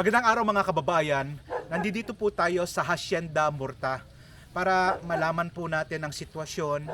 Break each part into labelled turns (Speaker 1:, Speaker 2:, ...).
Speaker 1: Magandang araw mga kababayan. Nandito po tayo sa Hacienda Murta para malaman po natin ang sitwasyon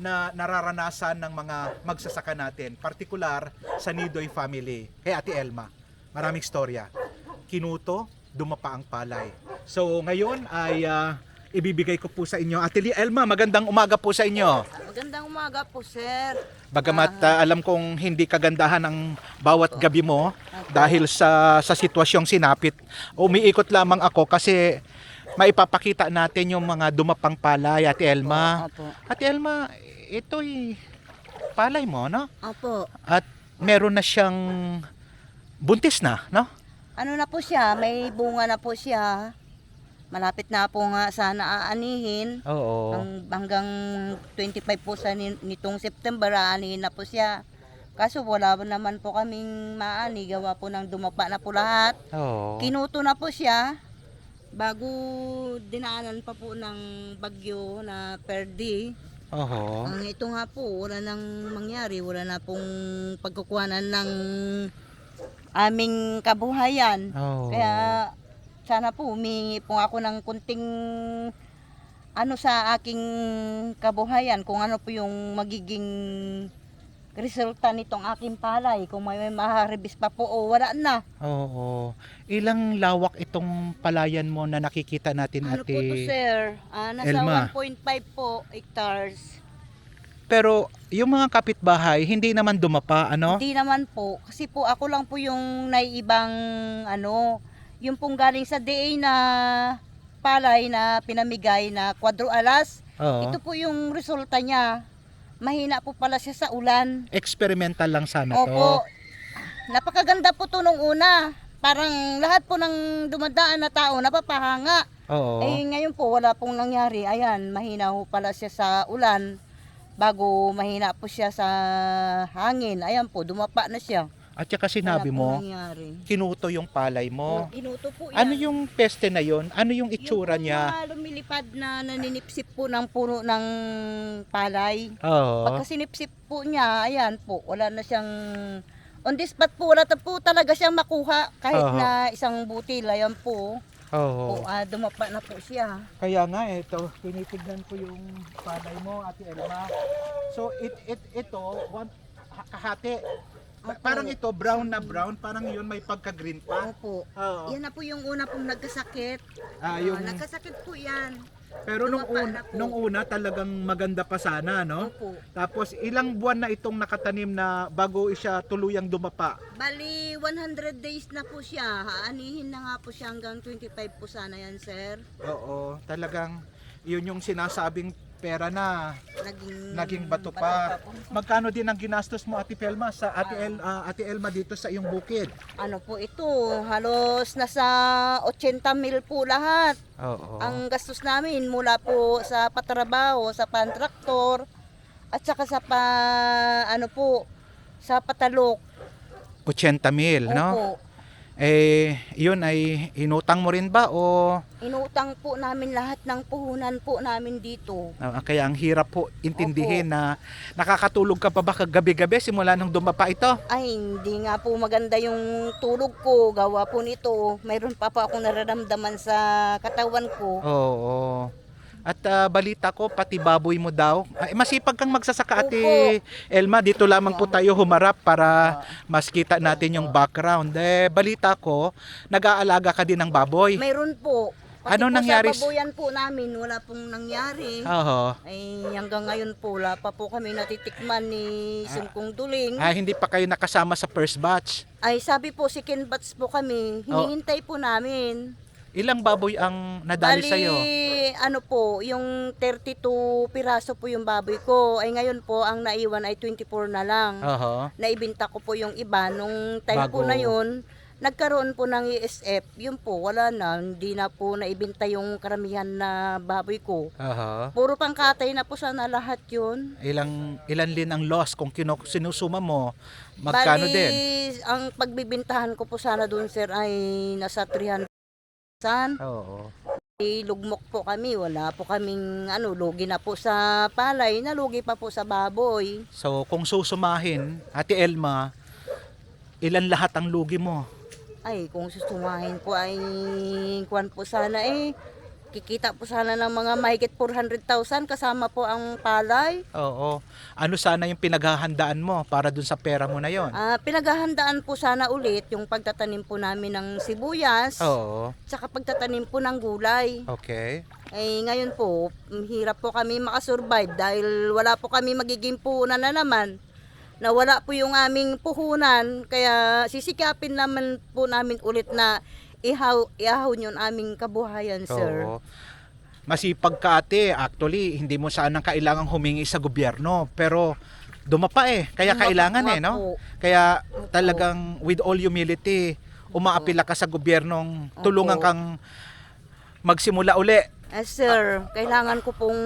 Speaker 1: na nararanasan ng mga magsasaka natin, partikular sa Nidoy family. Kay Ate Elma, maraming storya. Kinuto, dumapa ang palay. So ngayon ay ah, ibibigay ko po sa inyo. Ate Elma, magandang umaga po sa inyo.
Speaker 2: Magandang umaga po, sir.
Speaker 1: Bagamat ah, alam kong hindi kagandahan ang bawat gabi mo dahil sa sa sitwasyong sinapit, umiikot lamang ako kasi maipapakita natin yung mga dumapang palay, Ate Elma.
Speaker 2: Opo.
Speaker 1: Ate Elma, ito'y palay mo, no?
Speaker 2: Opo.
Speaker 1: At meron na siyang buntis na, no?
Speaker 2: Ano na po siya? May bunga na po siya. Malapit na po nga sana aanihin.
Speaker 1: Oo.
Speaker 2: Ang, hanggang 25 po sa ni- nitong September, aanihin na po siya. Kaso wala naman po kaming maani. Gawa po ng dumapa na po lahat.
Speaker 1: Oo.
Speaker 2: Kinuto na po siya. Bago dinaanan pa po ng bagyo na perdi.
Speaker 1: Oo.
Speaker 2: Ang ito nga po, wala nang mangyari, wala na pong pagkukuhanan ng aming kabuhayan.
Speaker 1: Oo.
Speaker 2: Kaya sana po humingi po ako ng kunting ano sa aking kabuhayan, kung ano po yung magiging resulta nitong aking palay, kung may, may maharibis pa po o wala na.
Speaker 1: Oo. Ilang lawak itong palayan mo na nakikita natin,
Speaker 2: Ano
Speaker 1: Ate?
Speaker 2: po to sir? Ah, nasa
Speaker 1: Elma.
Speaker 2: 1.5 po hectares.
Speaker 1: Pero yung mga kapitbahay, hindi naman dumapa, ano?
Speaker 2: Hindi naman po. Kasi po ako lang po yung naiibang ano, yung pong galing sa DA na palay na pinamigay na kwadro alas.
Speaker 1: Oo.
Speaker 2: Ito po yung resulta niya. Mahina po pala siya sa ulan.
Speaker 1: Experimental lang sana to.
Speaker 2: Opo. Napakaganda po to nung una. Parang lahat po ng dumadaan na tao napapahanga.
Speaker 1: Oo.
Speaker 2: Eh ngayon po wala pong nangyari. Ayan, mahina po pala siya sa ulan. Bago mahina po siya sa hangin. Ayan po, dumapa na siya.
Speaker 1: At saka sinabi
Speaker 2: Wala
Speaker 1: mo,
Speaker 2: nangyari.
Speaker 1: kinuto yung palay mo.
Speaker 2: Inuto po yan.
Speaker 1: Ano yung peste na yon? Ano yung itsura
Speaker 2: yung
Speaker 1: niya?
Speaker 2: mga lumilipad na naninipsip po ng puno ng palay.
Speaker 1: Oo.
Speaker 2: Pagka sinipsip po niya, ayan po, wala na siyang on the spot po, wala na po talaga siyang makuha kahit
Speaker 1: Oo.
Speaker 2: na isang butil, ayan po.
Speaker 1: Oo.
Speaker 2: Po, ah, dumapa na po siya.
Speaker 1: Kaya nga ito, tinitignan ko yung palay mo, Ate Elma. So it it ito one ha- kahati.
Speaker 2: Opo.
Speaker 1: Parang ito brown na brown, parang yun may pagka-green pa.
Speaker 2: Opo.
Speaker 1: Oo.
Speaker 2: Yan na po yung una pong nagkasakit.
Speaker 1: Ah,
Speaker 2: Ah,
Speaker 1: yung
Speaker 2: nagkasakit po yan.
Speaker 1: pero nung
Speaker 2: lumapa
Speaker 1: una,
Speaker 2: na po.
Speaker 1: nung una talagang maganda pa sana, no?
Speaker 2: Opo.
Speaker 1: Tapos ilang buwan na itong nakatanim na bago siya tuluyang dumapa?
Speaker 2: Bali, 100 days na po siya. Haanihin na nga po siya hanggang 25 po sana yan, sir.
Speaker 1: Oo, talagang yun yung sinasabing pera na
Speaker 2: Naging,
Speaker 1: naging bato pa.
Speaker 2: po.
Speaker 1: Magkano din ang ginastos mo Ate Pelma sa Ate El ah, Ate Elma dito sa iyong bukid?
Speaker 2: Ano po ito, halos nasa 80 mil po lahat.
Speaker 1: Oo.
Speaker 2: Ang gastos namin mula po sa patrabaho, sa pantraktor, at saka sa pa, ano po, sa patalok.
Speaker 1: 80 mil, no?
Speaker 2: Opo.
Speaker 1: Eh, yun ay inutang mo rin ba o
Speaker 2: Inutang po namin lahat ng puhunan po namin dito.
Speaker 1: ah, kaya ang hirap po intindihin na nakakatulog ka pa ba gabi-gabi simula nung dumapa ito?
Speaker 2: Ay, hindi nga po maganda yung tulog ko. Gawa po nito. Mayroon pa po akong nararamdaman sa katawan ko.
Speaker 1: Oo. At ah, balita ko pati baboy mo daw. Ay, masipag kang magsasaka Ate Elma. Dito lamang po tayo humarap para mas kita natin yung background. Eh, balita ko, nag-aalaga ka din ng baboy.
Speaker 2: Mayroon po. Pati
Speaker 1: Ano
Speaker 2: po
Speaker 1: nangyari
Speaker 2: Sa babuyan po namin, wala pong nangyari.
Speaker 1: Oo.
Speaker 2: Ay hanggang ngayon po, wala pa po kami natitikman ni Sungkong Duling.
Speaker 1: Ah, hindi pa kayo nakasama sa first batch.
Speaker 2: Ay sabi po, second batch po kami, hinihintay po namin.
Speaker 1: Ilang baboy ang nadali
Speaker 2: Bali,
Speaker 1: sa'yo?
Speaker 2: Ano po, yung 32 piraso po yung baboy ko. Ay ngayon po, ang naiwan ay 24 na lang.
Speaker 1: Oo.
Speaker 2: Naibinta ko po yung iba. Nung time po
Speaker 1: Bago.
Speaker 2: na yun, nagkaroon po ng ESF. Yun po, wala na. Hindi na po naibinta yung karamihan na baboy ko.
Speaker 1: Oo.
Speaker 2: Puro pangkatay na po sana lahat yun.
Speaker 1: Ilang ilan din ang loss kung kino, sinusuma mo? Magkano
Speaker 2: Bali,
Speaker 1: din?
Speaker 2: ang pagbibintahan ko po sana doon sir ay nasa 300.
Speaker 1: Oo.
Speaker 2: Lugmok po kami, wala po kaming ano, lugi na po sa palay, nalugi pa po sa baboy.
Speaker 1: So kung susumahin, Ate Elma, ilan lahat ang lugi mo?
Speaker 2: Ay, kung susumahin po ay kuwan po sana eh. Kikita po sana ng mga mahigit 400,000 kasama po ang palay.
Speaker 1: Oo. Ano sana yung pinaghahandaan mo para dun sa pera mo na yon?
Speaker 2: Ah, pinaghahandaan po sana ulit yung pagtatanim po namin ng sibuyas,
Speaker 1: Oo.
Speaker 2: tsaka pagtatanim po ng gulay.
Speaker 1: Okay.
Speaker 2: Eh ngayon po, hirap po kami makasurvive dahil wala po kami magiging puhunan na naman. Na wala po yung aming puhunan, kaya sisikapin naman po namin ulit na ihaw, ihahon yung aming kabuhayan, sir.
Speaker 1: Oo. Masipag ka ate, actually, hindi mo sana kailangang humingi sa gobyerno, pero dumapa eh, kaya
Speaker 2: Dumapa
Speaker 1: kailangan
Speaker 2: nga
Speaker 1: eh, no? Kaya talagang with all humility, umaapila ka sa gobyernong
Speaker 2: Opo.
Speaker 1: tulungan kang magsimula uli.
Speaker 2: Eh, sir, kailangan ko pong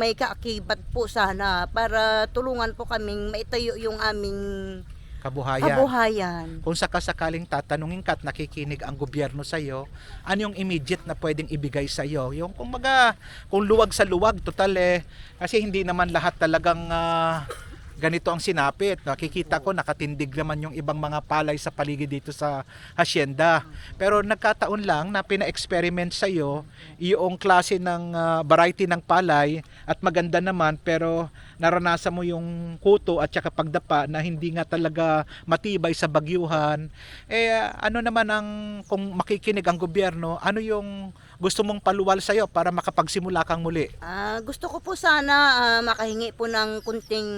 Speaker 2: may kaakibat po sana para tulungan po kaming maitayo yung aming
Speaker 1: Kabuhayan.
Speaker 2: kabuhayan.
Speaker 1: Kung sakasakaling tatanungin ka at nakikinig ang gobyerno sa iyo, ano yung immediate na pwedeng ibigay sa iyo? Yung kumbaga, kung luwag sa luwag, total eh, kasi hindi naman lahat talagang ah, ganito ang sinapit. Nakikita ko, nakatindig naman yung ibang mga palay sa paligid dito sa hacienda. Pero nagkataon lang na pina-experiment sa iyo yung klase ng ah, variety ng palay at maganda naman pero naranasan mo yung kuto at saka pagdapa na hindi nga talaga matibay sa bagyuhan. Eh ano naman ang kung makikinig ang gobyerno, ano yung gusto mong paluwal sa iyo para makapagsimula kang muli?
Speaker 2: Ah, gusto ko po sana ah, makahingi po ng kunting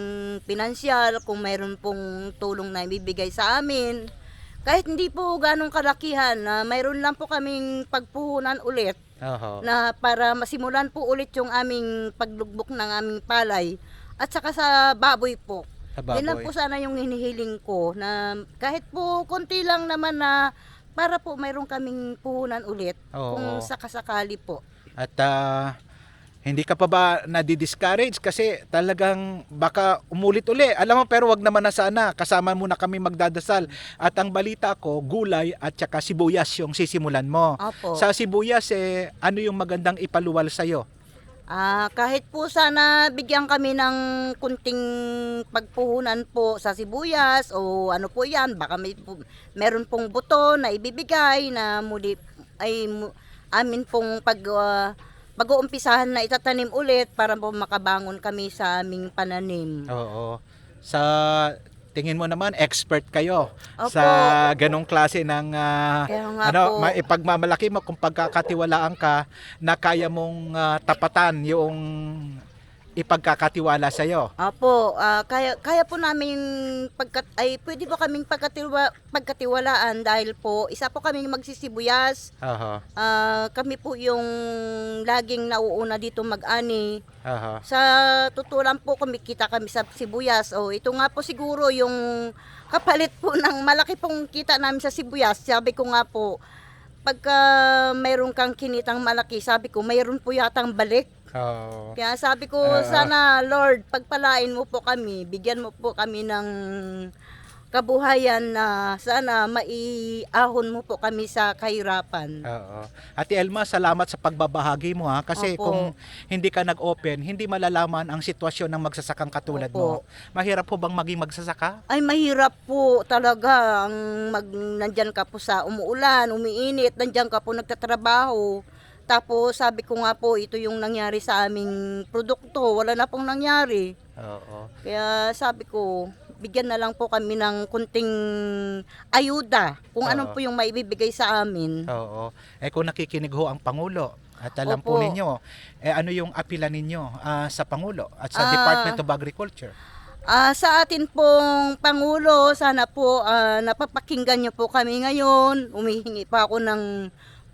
Speaker 2: pinansyal kung mayroon pong tulong na ibibigay sa amin. Kahit hindi po ganong kalakihan, na mayroon lang po kaming pagpuhunan ulit
Speaker 1: Oho.
Speaker 2: na para masimulan po ulit yung aming paglugbok ng aming palay at saka sa baboy po.
Speaker 1: Sa
Speaker 2: Yan lang
Speaker 1: baboy.
Speaker 2: po sana yung hinihiling ko na kahit po konti lang naman na para po mayroon kaming puhunan ulit
Speaker 1: Oo.
Speaker 2: kung sakasakali po.
Speaker 1: At ah, hindi ka pa ba nadi-discourage kasi talagang baka umulit uli. Alam mo pero wag naman na sana. Kasama muna kami magdadasal. At ang balita ko, gulay at saka sibuyas yung sisimulan mo.
Speaker 2: Opo.
Speaker 1: Sa sibuyas eh ano yung magandang ipaluwal sa iyo?
Speaker 2: Ah, kahit po sana bigyan kami ng kunting pagpuhunan po sa sibuyas o ano po 'yan, baka may meron pong buto na ibibigay na muli ay amin pong pag ah, pag-uumpisahan na itatanim ulit para po makabangon kami sa aming pananim.
Speaker 1: Oo. Sa tingin mo naman expert kayo
Speaker 2: Opo.
Speaker 1: sa ganong klase ng
Speaker 2: nga
Speaker 1: ano,
Speaker 2: po,
Speaker 1: maipagmamalaki mo kung pagkakatiwalaan ka na kaya mong ah, tapatan yung ipagkakatiwala sa iyo.
Speaker 2: Apo, ah, kaya kaya po namin pagkat ay pwede po kaming pagkatiwa, pagkatiwalaan dahil po isa po kaming magsisibuyas.
Speaker 1: Aha.
Speaker 2: Ah, kami po yung laging nauuna dito mag-ani.
Speaker 1: Aha.
Speaker 2: Sa totoo lang po kumikita kami sa sibuyas. O ito nga po siguro yung kapalit po ng malaki pong kita namin sa sibuyas. Sabi ko nga po, pagka mayroon kang kinitang malaki, sabi ko mayroon po yatang balik.
Speaker 1: Oo.
Speaker 2: Kaya sabi ko,
Speaker 1: Ah.
Speaker 2: sana Lord, pagpalain mo po kami, bigyan mo po kami ng kabuhayan na sana maiahon mo po kami sa kahirapan.
Speaker 1: Oo. Ate Elma, salamat sa pagbabahagi mo ha kasi
Speaker 2: Opo.
Speaker 1: kung hindi ka nag-open, hindi malalaman ang sitwasyon ng magsasakang katulad mo.
Speaker 2: Opo.
Speaker 1: Mahirap po bang maging magsasaka?
Speaker 2: Ay mahirap po talaga ang mag nandyan ka po sa umuulan, umiinit, nandyan ka po nagtatrabaho. Tapos sabi ko nga po ito yung nangyari sa aming produkto, wala na pong nangyari.
Speaker 1: Oo.
Speaker 2: Kaya sabi ko, bigyan na lang po kami ng kunting ayuda kung ano
Speaker 1: Oo.
Speaker 2: po yung maibibigay sa amin.
Speaker 1: Oo. Eh kung nakikinig ho ang Pangulo at alam po
Speaker 2: Opo.
Speaker 1: ninyo, eh ano yung apila ninyo ah, sa Pangulo at sa
Speaker 2: Ah.
Speaker 1: Department of Agriculture?
Speaker 2: Ah, sa atin pong Pangulo, sana po ah, napapakinggan niyo po kami ngayon. Umihingi pa ako ng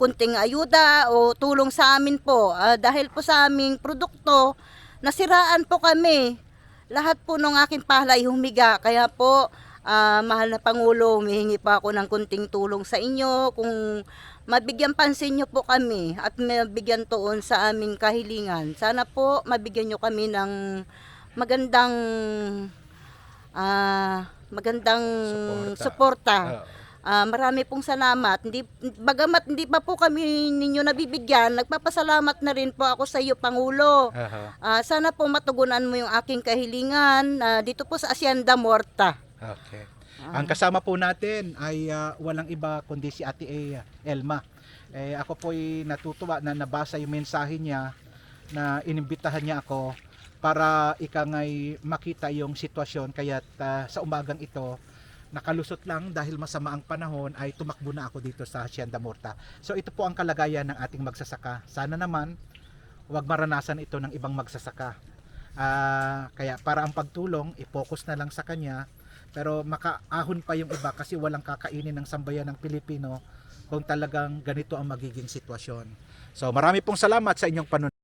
Speaker 2: kunting ayuda o tulong sa amin po. Ah, dahil po sa aming produkto, nasiraan po kami. Lahat po ng aking palay humiga. Kaya po, ah, mahal na Pangulo, humihingi pa ako ng kunting tulong sa inyo. Kung mabigyan pansin niyo po kami at mabigyan tuon sa aming kahilingan. Sana po mabigyan niyo kami ng magandang ah magandang
Speaker 1: Suporta.
Speaker 2: suporta.
Speaker 1: Oo.
Speaker 2: Ah, marami pong salamat. Hindi bagamat hindi pa po kami ninyo nabibigyan, nagpapasalamat na rin po ako sa iyo Pangulo.
Speaker 1: Aha.
Speaker 2: Ah, sana po matugunan mo yung aking kahilingan ah, dito po sa Hacienda Morta.
Speaker 1: Okay. Ang kasama po natin ay ah, walang iba kundi si Ate E- Elma. Eh, ako po ay natutuwa na nabasa yung mensahe niya na inimbitahan niya ako para ikangay makita yung sitwasyon kaya sa umagang ito nakalusot lang dahil masama ang panahon ay tumakbo na ako dito sa Hacienda Morta. So ito po ang kalagayan ng ating magsasaka. Sana naman huwag maranasan ito ng ibang magsasaka. Ah, kaya para ang pagtulong, i-focus na lang sa kanya pero makaahon pa yung iba kasi walang kakainin ng sambayan ng Pilipino kung talagang ganito ang magiging sitwasyon. So marami pong salamat sa inyong panunod.